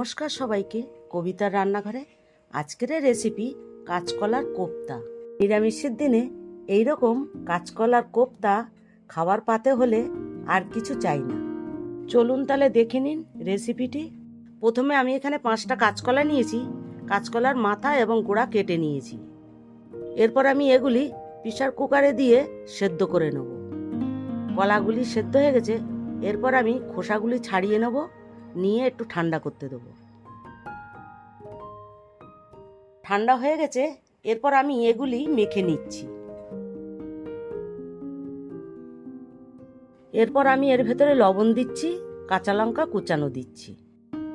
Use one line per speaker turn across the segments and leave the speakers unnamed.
নমস্কার সবাইকে কবিতার রান্নাঘরে। আজকের রেসিপি কাঁচকলার কোপ্তা। নিরামিষের দিনে এই রকম কাঁচকলার কোপ্তা খাবার পাতে হলে আর কিছু চাই না। চলুন তাহলে দেখে নিন রেসিপিটি প্রথমে আমি এখানে পাঁচটা কাঁচকলা নিয়েছি। কাঁচকলার মাথা এবং গোড়া কেটে নিয়েছি। এরপর আমি এগুলি প্রেশার কুকারে দিয়ে সেদ্ধ করে নেব। কলাগুলি সেদ্ধ হয়ে গেছে। এরপর আমি খোসাগুলি ছাড়িয়ে নেব। নিয়ে একটু ঠান্ডা করতে দেবো। ঠান্ডা হয়ে গেছে, এরপর আমি এগুলি মেখে নিচ্ছি। এরপর আমি এর ভেতরে লবণ দিচ্ছি, কাঁচা লঙ্কা কুচানো দিচ্ছি।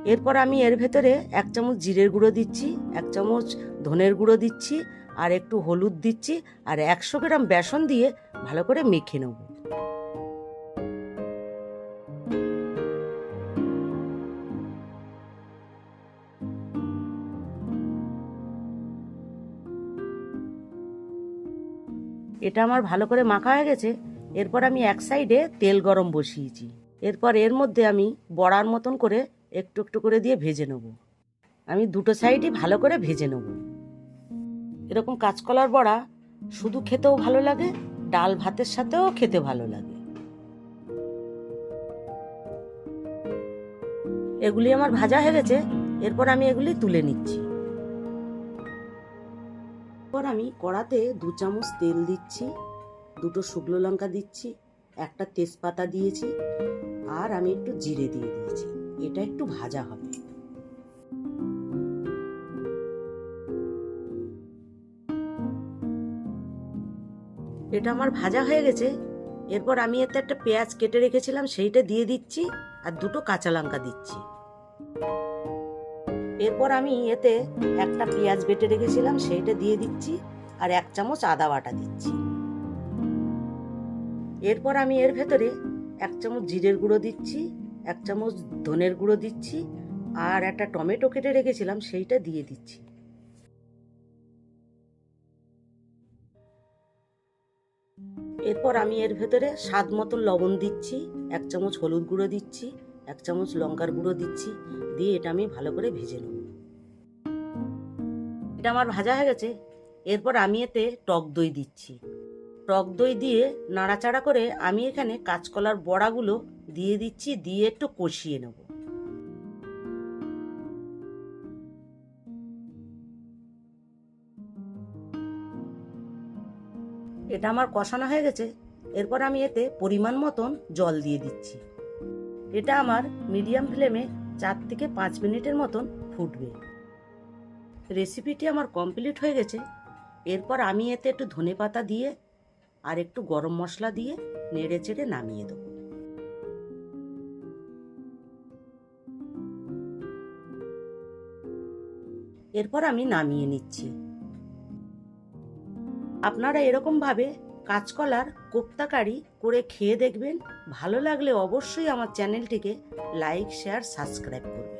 এরপর আমি এর ভেতরে এক চামচ জিরের গুঁড়ো দিচ্ছি, এক চামচ ধনের গুঁড়ো দিচ্ছি, আর একটু হলুদ দিচ্ছি, আর একশো গ্রাম বেসন দিয়ে ভালো করে মেখে নেব। এটা আমার ভালো করে মাখা হয়ে গেছে। এরপর আমি এক সাইডে তেল গরম বসিয়েছি। এরপর এর মধ্যে আমি বড়ার মতন করে একটু একটু করে দিয়ে ভেজে নেব। আমি দুটো সাইডই ভালো করে ভেজে নেব। এরকম কাঁচকলার বড়া শুধু খেতেও ভালো লাগে, ডাল ভাতের সাথেও খেতে ভালো লাগে। এগুলি আমার ভাজা হয়ে গেছে। এরপর আমি এগুলি তুলে নিচ্ছি। এরপর আমি কড়াতে দু চামচ তেল দিচ্ছি, দুটো শুকনো লঙ্কা দিচ্ছি, একটা তেজপাতা দিয়েছি, আর আমি একটু জিরে দিয়ে দিয়েছি। এটা একটু ভাজা হবে। এটা আমার ভাজা হয়ে গেছে। এরপর আমি এতে একটা পেঁয়াজ কেটে রেখেছিলাম, সেইটা দিয়ে দিচ্ছি, আর দুটো কাঁচা লঙ্কা দিচ্ছি। এরপর আমি এতে একটা পেঁয়াজ বেটে রেখেছিলাম সেইটা দিয়ে দিচ্ছি আর এক চামচ আদা বাটা দিচ্ছি। এরপর আমি এর ভেতরে এক চামচ জিরের গুঁড়ো দিচ্ছি, এক চামচ ধনের গুঁড়ো দিচ্ছি আর একটা টমেটো কেটে রেখেছিলাম, সেইটা দিয়ে দিচ্ছি। এরপর আমি এর ভেতরে স্বাদ মতন লবণ দিচ্ছি, এক চামচ হলুদ গুঁড়ো দিচ্ছি এক চামচ লঙ্কার গুঁড়ো দিচ্ছি, দিয়ে এটা আমি ভালো করে ভেজে নেব। এটা আমার ভাজা হয়ে গেছে। এরপর আমি এতে টক দই দিচ্ছি। টক দই দিয়ে নাড়াচাড়া করে আমি এখানে কাঁচকলার বড়াগুলো দিয়ে দিচ্ছি, দিয়ে একটু কষিয়ে নেব। এটা আমার কষানো হয়ে গেছে। এরপর আমি এতে পরিমাণ মতন জল দিয়ে দিচ্ছি। এটা আমার মিডিয়াম ফ্লেমে চার থেকে পাঁচ মিনিটের মতন ফুটবে। রেসিপিটি আমার কমপ্লিট হয়ে গেছে। এরপর আমি এতে একটু ধনে পাতা দিয়ে আর একটু গরম মশলা দিয়ে নেড়ে চেড়ে নামিয়ে দেবো। এরপর আমি নামিয়ে নিচ্ছি। আপনারা এরকমভাবে কাঁচকলার কোপ্তাকারি করে খেয়ে দেখবেন। ভালো লাগলে অবশ্যই আমার চ্যানেলটিকে লাইক শেয়ার সাবস্ক্রাইব করুন